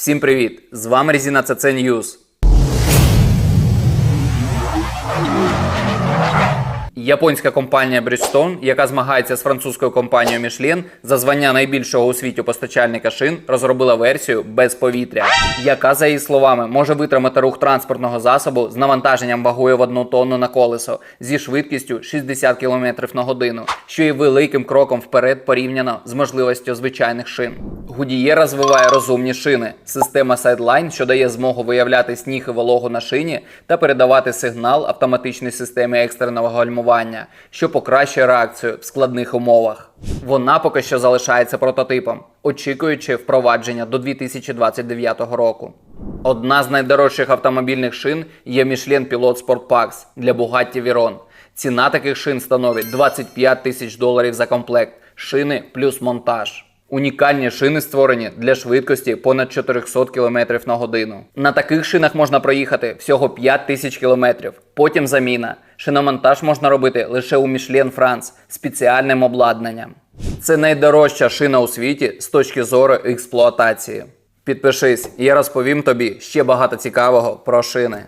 Всім привіт! З вами Резіна ЦЦ News. Японська компанія Bridgestone, яка змагається з французькою компанією Michelin за звання найбільшого у світі постачальника шин, розробила версію без повітря, яка, за її словами, може витримати рух транспортного засобу з навантаженням вагою в одну тонну на колесо зі швидкістю 60 км на годину, що є великим кроком вперед порівняно з можливістю звичайних шин. Гудіє розвиває розумні шини, система Sideline, що дає змогу виявляти сніг і вологу на шині та передавати сигнал автоматичній системі екстреного гальмування, що покращує реакцію в складних умовах. Вона поки що залишається прототипом, очікуючи впровадження до 2029 року. Одна з найдорожчих автомобільних шин є Michelin Pilot Sport Pax для Bugatti Veyron. Ціна таких шин становить 25 тисяч доларів за комплект, шини плюс монтаж. Унікальні шини створені для швидкості понад 400 км на годину. На таких шинах можна проїхати всього 5 тисяч км. Потім заміна. Шиномонтаж можна робити лише у Michelin France спеціальним обладнанням. Це найдорожча шина у світі з точки зору експлуатації. Підпишись, я розповім тобі ще багато цікавого про шини.